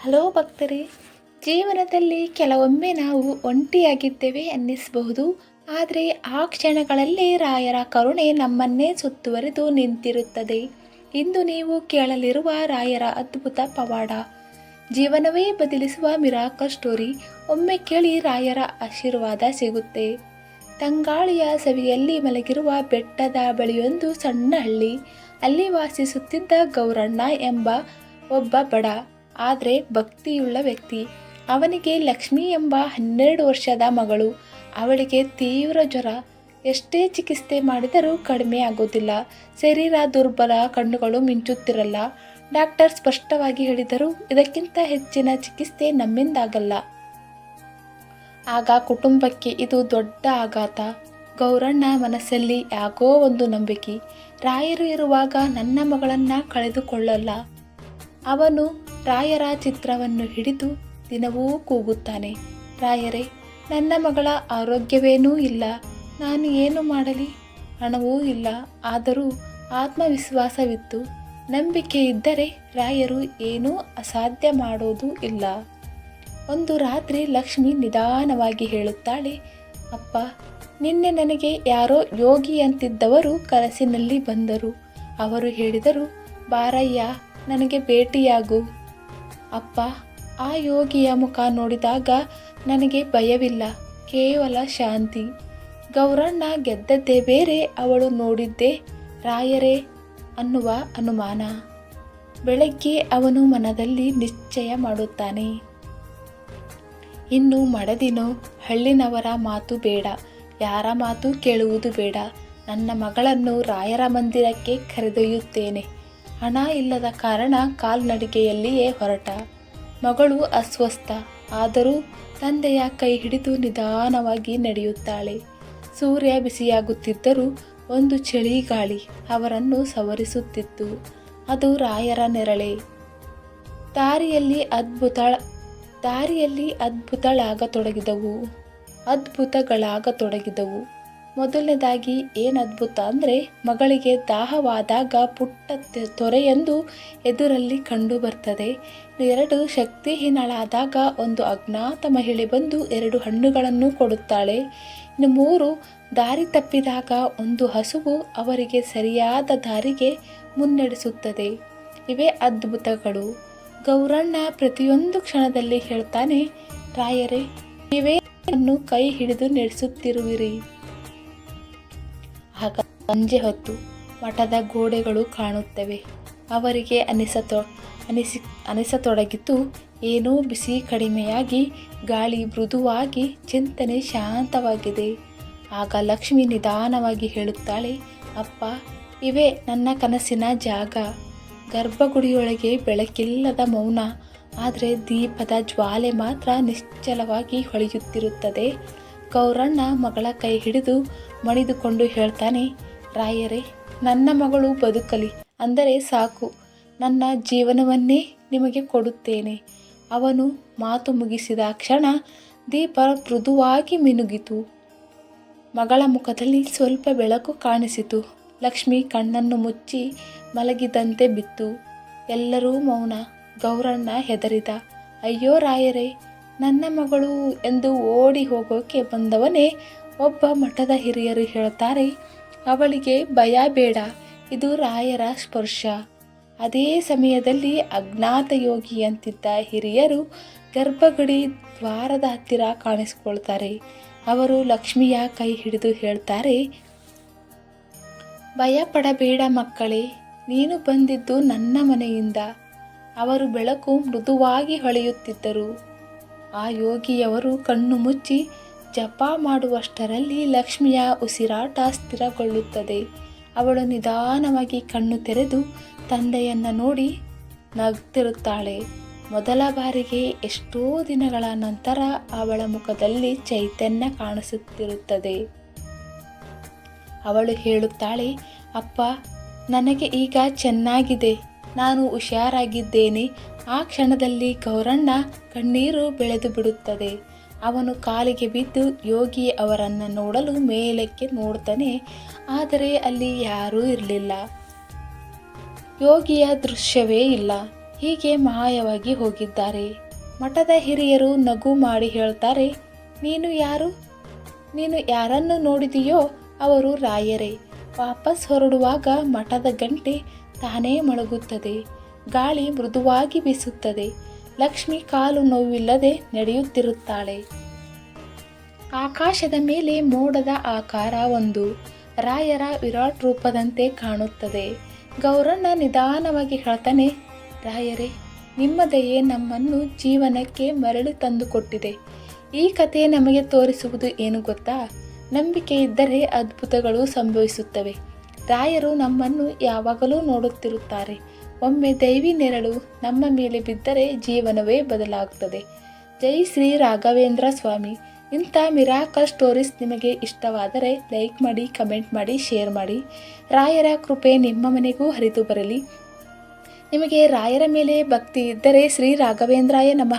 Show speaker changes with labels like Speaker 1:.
Speaker 1: Hello ಭಕ್ತರೇ, ಜೀವನದಲ್ಲಿ ಕೆಲವೊಮ್ಮೆ ನಾವು ಒಂಟಿಯಾಗಿದ್ದೇವೆ ಅನ್ನಿಸಬಹುದು. ಆದರೆ ಆ ಕ್ಷಣಗಳಲ್ಲಿ ರಾಯರ ಕರುಣೆ ನಮ್ಮನ್ನೇ ಸುತ್ತುವರೆದು ನಿಂತಿರುತ್ತದೆ. ಇಂದು ನೀವು ಕೇಳಲಿರುವ ರಾಯರ ಅದ್ಭುತ ಪವಾಡ. ಜೀವನವೇ ಬದಲಿಸುವ ಮಿರಾಕಲ್ ಸ್ಟೋರಿ. ಒಮ್ಮೆ ಕೇಳಿ ರಾಯರ ಆಶೀರ್ವಾದ ಸಿಗುತ್ತೆ. ತಂಗಾಳಿಯ ಸವಿಯಲ್ಲಿ ಮಲಗಿರುವ ಬೆಟ್ಟದ ಬಳಿಯೊಂದು ಸಣ್ಣ ಹಳ್ಳಿ. ಅಲ್ಲಿ ವಾಸಿಸುತ್ತಿದ್ದ ಗೌರಣ್ಣ ಎಂಬ ಒಬ್ಬ ಬಡ ಆದರೆ ಭಕ್ತಿಯುಳ್ಳ ವ್ಯಕ್ತಿ. ಅವನಿಗೆ ಲಕ್ಷ್ಮಿ ಎಂಬ ಹನ್ನೆರಡು ವರ್ಷದ ಮಗಳು. ಅವಳಿಗೆ ತೀವ್ರ ಜ್ವರ. ಎಷ್ಟೇ ಚಿಕಿತ್ಸೆ ಮಾಡಿದರೂ ಕಡಿಮೆ ಆಗೋದಿಲ್ಲ. ಶರೀರ ದುರ್ಬಲ, ಕಣ್ಣುಗಳು ಮಿಂಚುತ್ತಿರಲ್ಲ. ಡಾಕ್ಟರ್ ಸ್ಪಷ್ಟವಾಗಿ ಹೇಳಿದರು, ಇದಕ್ಕಿಂತ ಹೆಚ್ಚಿನ ಚಿಕಿತ್ಸೆ ನಮ್ಮಿಂದಾಗಲ್ಲ. ಆಗ ಕುಟುಂಬಕ್ಕೆ ಇದು ದೊಡ್ಡ ಆಘಾತ. ಗೌರಣ್ಣ ಮನಸ್ಸಲ್ಲಿ ಯಾಕೋ ಒಂದು ನಂಬಿಕೆ. ರಾಯರು ಇರುವಾಗ ನನ್ನ ಮಗಳನ್ನು ಕಳೆದುಕೊಳ್ಳಲ್ಲ. ಅವನು ರಾಯರ ಚಿತ್ರವನ್ನು ಹಿಡಿದು ದಿನವೂ ಕೂಗುತ್ತಾನೆ. ರಾಯರೇ, ನನ್ನ ಮಗಳ ಆರೋಗ್ಯವೇನೂ ಇಲ್ಲ. ನಾನು ಏನು ಮಾಡಲಿ? ಹಣವೂ ಇಲ್ಲ. ಆದರೂ ಆತ್ಮವಿಶ್ವಾಸವಿತ್ತು. ನಂಬಿಕೆ ಇದ್ದರೆ ರಾಯರು ಏನೂ ಅಸಾಧ್ಯ ಮಾಡೋದು ಇಲ್ಲ. ಒಂದು ರಾತ್ರಿ ಲಕ್ಷ್ಮಿ ನಿಧಾನವಾಗಿ ಹೇಳುತ್ತಾಳೆ, ಅಪ್ಪ, ನಿನ್ನೆ ನನಗೆ ಯಾರೋ ಯೋಗಿ ಅಂತಿದ್ದವರು ಕನಸಿನಲ್ಲಿ ಬಂದರು. ಅವರು ಹೇಳಿದರು, ಬಾರಯ್ಯ, ನನಗೆ ಭೇಟಿಯಾಗು. ಅಪ್ಪ, ಆ ಯೋಗಿಯ ಮುಖ ನೋಡಿದಾಗ ನನಗೆ ಭಯವಿಲ್ಲ, ಕೇವಲ ಶಾಂತಿ. ಗೌರಣ್ಣ ಗೆದ್ದದ್ದೇ ಬೇರೆ ಅವಳು ನೋಡಿದ್ದೆ ರಾಯರೇ ಅನ್ನುವ ಅನುಮಾನ. ಬೆಳಗ್ಗೆ ಅವನು ಮನದಲ್ಲಿ ನಿಶ್ಚಯ ಮಾಡುತ್ತಾನೆ. ಇನ್ನು ಮಡದಿನೋ ಹಳ್ಳಿನವರ ಮಾತು ಬೇಡ, ಯಾರ ಮಾತು ಕೇಳುವುದು ಬೇಡ. ನನ್ನ ಮಗಳನ್ನು ರಾಯರ ಮಂದಿರಕ್ಕೆ ಕರೆದೊಯ್ಯುತ್ತೇನೆ. ಹಣ ಇಲ್ಲದ ಕಾರಣ ಕಾಲ್ನಡಿಗೆಯಲ್ಲಿಯೇ ಹೊರಟ. ಮಗಳು ಅಸ್ವಸ್ಥ, ಆದರೂ ತಂದೆಯ ಕೈ ಹಿಡಿದು ನಿಧಾನವಾಗಿ ನಡೆಯುತ್ತಾಳೆ. ಸೂರ್ಯ ಬಿಸಿಯಾಗುತ್ತಿದ್ದರೂ ಒಂದು ಚಳಿಗಾಳಿ ಅವರನ್ನು ಸವರಿಸುತ್ತಿತ್ತು. ಅದು ರಾಯರ ನೆರಳೆ. ದಾರಿಯಲ್ಲಿ ಅದ್ಭುತ, ದಾರಿಯಲ್ಲಿ ಅದ್ಭುತಳಾಗತೊಡಗಿದವು. ಅದ್ಭುತಗಳಾಗತೊಡಗಿದವು. ಮೊದಲನೇದಾಗಿ ಏನು ಅದ್ಭುತ ಅಂದರೆ ಮಗಳಿಗೆ ದಾಹವಾದಾಗ ಪುಟ್ಟ ತೊರೆಯೊಂದು ಎದುರಲ್ಲಿ ಕಂಡು ಬರ್ತದೆ. ಎರಡು ಶಕ್ತಿಹೀನಳಾದಾಗ ಒಂದು ಅಜ್ಞಾತ ಮಹಿಳೆ ಬಂದು ಎರಡು ಹಣ್ಣುಗಳನ್ನು ಕೊಡುತ್ತಾಳೆ. ಇನ್ನು ಮೂರು, ದಾರಿ ತಪ್ಪಿದಾಗ ಒಂದು ಹಸುವು ಅವರಿಗೆ ಸರಿಯಾದ ದಾರಿಗೆ ಮುನ್ನಡೆಸುತ್ತದೆ. ಇವೇ ಅದ್ಭುತಗಳು. ಗೌರಣ್ಣ ಪ್ರತಿಯೊಂದು ಕ್ಷಣದಲ್ಲಿ ಹೇಳ್ತಾನೆ, ರಾಯರೇ ಇವೇ ಅನ್ನು ಕೈ ಹಿಡಿದು ನಡೆಸುತ್ತಿರುವಿರಿ. ಆಗ ಸಂಜೆ ಹೊತ್ತು ಮಠದ ಗೋಡೆಗಳು ಕಾಣುತ್ತವೆ. ಅವರಿಗೆ ಅನಿಸತೊ, ಅನಿಸಿ, ಅನಿಸತೊಡಗಿತು. ಏನೋ ಬಿಸಿ ಕಡಿಮೆಯಾಗಿ, ಗಾಳಿ ಮೃದುವಾಗಿ ಚಿಂತನೆ ಶಾಂತವಾಗಿದೆ. ಆಗ ಲಕ್ಷ್ಮಿ ನಿಧಾನವಾಗಿ ಹೇಳುತ್ತಾಳೆ, ಅಪ್ಪ, ಇವೇ ನನ್ನ ಕನಸಿನ ಜಾಗ. ಗರ್ಭಗುಡಿಯೊಳಗೆ ಬೆಳಕಿಲ್ಲದ ಮೌನ. ಆದರೆ ದೀಪದ ಜ್ವಾಲೆ ಮಾತ್ರ ನಿಶ್ಚಲವಾಗಿ ಹೊಳೆಯುತ್ತಿರುತ್ತದೆ. ಕೌರಣ್ಣ ಮಗಳ ಕೈ ಹಿಡಿದು ಮಣಿದುಕೊಂಡು ಹೇಳ್ತಾನೆ, ರಾಯರೇ, ನನ್ನ ಮಗಳು ಬದುಕಲಿ. ಅಂದರೆ ಸಾಕು. ನನ್ನ ಜೀವನವನ್ನೇ ನಿಮಗೆ ಕೊಡುತ್ತೇನೆ. ಅವನು ಮಾತು ಮುಗಿಸಿದ ಕ್ಷಣ ದೀಪ ಮೃದುವಾಗಿ ಮಿನುಗಿತು. ಮಗಳ ಮುಖದಲ್ಲಿ ಸ್ವಲ್ಪ ಬೆಳಕು ಕಾಣಿಸಿತು. ಲಕ್ಷ್ಮಿ ಕಣ್ಣನ್ನು ಮುಚ್ಚಿ ಮಲಗಿದಂತೆ ಬಿತ್ತು. ಎಲ್ಲರೂ ಮೌನ, ಗೌರಣ್ಣ ಹೆದರಿದ, ಅಯ್ಯೋ ರಾಯರೇ, ನನ್ನ ಮಗಳು ಎಂದು ಓಡಿ ಹೋಗೋಕೆ ಬಂದವನೇ ಒಬ್ಬ ಮಠದ ಹಿರಿಯರು ಹೇಳ್ತಾರೆ, ಅವಳಿಗೆ ಭಯ ಬೇಡ, ಇದು ರಾಯರ ಸ್ಪರ್ಶ. ಅದೇ ಸಮಯದಲ್ಲಿ ಅಜ್ಞಾತ ಯೋಗಿಯಂತಿದ್ದ ಹಿರಿಯರು ಗರ್ಭಗುಡಿ ದ್ವಾರದ ಹತ್ತಿರ ಕಾಣಿಸಿಕೊಳ್ತಾರೆ. ಅವರು ಲಕ್ಷ್ಮಿಯ ಕೈ ಹಿಡಿದು ಹೇಳ್ತಾರೆ ಭಯ ಪಡಬೇಡ ಮಕ್ಕಳೇ, ನೀನು ಬಂದಿದ್ದು ನನ್ನ ಮನೆಯಿಂದ. ಅವರು ಬೆಳಕು ಮೃದುವಾಗಿ ಹೊಳೆಯುತ್ತಿದ್ದರು. ಆ ಯೋಗಿಯವರು ಕಣ್ಣು ಮುಚ್ಚಿ ಜಪ ಮಾಡುವಷ್ಟರಲ್ಲಿ ಲಕ್ಷ್ಮಿಯ ಉಸಿರಾಟ ಸ್ಥಿರಗೊಳ್ಳುತ್ತದೆ. ಅವಳು ನಿಧಾನವಾಗಿ ಕಣ್ಣು ತೆರೆದು ತಂದೆಯನ್ನು ನೋಡಿ ನಗ್ತಿರುತ್ತಾಳೆ. ಮೊದಲ ಬಾರಿಗೆ ಎಷ್ಟೋ ದಿನಗಳ ನಂತರ ಅವಳ ಮುಖದಲ್ಲಿ ಚೈತನ್ಯ ಕಾಣಿಸುತ್ತಿರುತ್ತದೆ. ಅವಳು ಹೇಳುತ್ತಾಳೆ, ಅಪ್ಪ, ನನಗೆ ಈಗ ಚೆನ್ನಾಗಿದೆ. ನಾನು ಹುಷಾರಾಗಿದ್ದೇನೆ. ಆ ಕ್ಷಣದಲ್ಲಿ ಗೌರಣ್ಣ ಕಣ್ಣೀರು ಬೆಳೆದು ಬಿಡುತ್ತದೆ. ಅವನು ಕಾಲಿಗೆ ಬಿದ್ದು ಯೋಗಿ ಅವರನ್ನು ನೋಡಲು ಮೇಲಕ್ಕೆ ನೋಡ್ತಾನೆ, ಆದರೆ ಅಲ್ಲಿ ಯಾರೂ ಇರಲಿಲ್ಲ. ಯೋಗಿಯ ದೃಶ್ಯವೇ ಇಲ್ಲ. ಹೀಗೆ ಮಾಯವಾಗಿ ಹೋಗಿದ್ದಾರೆ. ಮಠದ ಹಿರಿಯರು ನಗು ಮಾಡಿ ಹೇಳ್ತಾರೆ, ನೀನು ಯಾರು? ನೀನು ಯಾರನ್ನು ನೋಡಿದೆಯೋ ಅವರು ರಾಯರೇ. ವಾಪಸ್ ಹೊರಡುವಾಗ ಮಠದ ಗಂಟೆ ತಾನೇ ಮೊಳಗುತ್ತದೆ ಗಾಳಿ ಮೃದುವಾಗಿ ಬೀಸುತ್ತದೆ. ಲಕ್ಷ್ಮಿ ಕಾಲು ನೋವಿಲ್ಲದೆ ನಡೆಯುತ್ತಿರುತ್ತಾಳೆ. ಆಕಾಶದ ಮೇಲೆ ಮೋಡದ ಆಕಾರ ಒಂದು. ರಾಯರ ವಿರಾಟ್ ರೂಪದಂತೆ ಕಾಣುತ್ತದೆ. ಗೌರಣ್ಣ ನಿಧಾನವಾಗಿ ಹೇಳ್ತಾನೆ, ರಾಯರೇ ನಿಮ್ಮ ದಯೆ ನಮ್ಮನ್ನು ಜೀವನಕ್ಕೆ ಮರಳಿ ತಂದುಕೊಟ್ಟಿದೆ. ಈ ಕಥೆ ನಮಗೆ ತೋರಿಸುವುದು ಏನು ಗೊತ್ತಾ? ನಂಬಿಕೆ ಇದ್ದರೆ ಅದ್ಭುತಗಳು ಸಂಭವಿಸುತ್ತವೆ. ರಾಯರು ನಮ್ಮನ್ನು ಯಾವಾಗಲೂ ನೋಡುತ್ತಿರುತ್ತಾರೆ. ಒಮ್ಮೆ ದೈವಿ ನೆರಳು ನಮ್ಮ ಮೇಲೆ ಬಿದ್ದರೆ ಜೀವನವೇ ಬದಲಾಗುತ್ತದೆ. ಜೈ ಶ್ರೀ ರಾಘವೇಂದ್ರ ಸ್ವಾಮಿ. ಇಂಥ ಮಿರಾಕಲ್ ಸ್ಟೋರೀಸ್ ನಿಮಗೆ ಇಷ್ಟವಾದರೆ ಲೈಕ್ ಮಾಡಿ, ಕಮೆಂಟ್ ಮಾಡಿ, ಶೇರ್ ಮಾಡಿ. ರಾಯರ ಕೃಪೆ ನಿಮ್ಮ ಮನೆಗೂ ಹರಿದು ಬರಲಿ. ನಿಮಗೆ ರಾಯರ ಮೇಲೆ ಭಕ್ತಿ ಇದ್ದರೆ ಶ್ರೀ ರಾಘವೇಂದ್ರಾಯ ನಮಃ.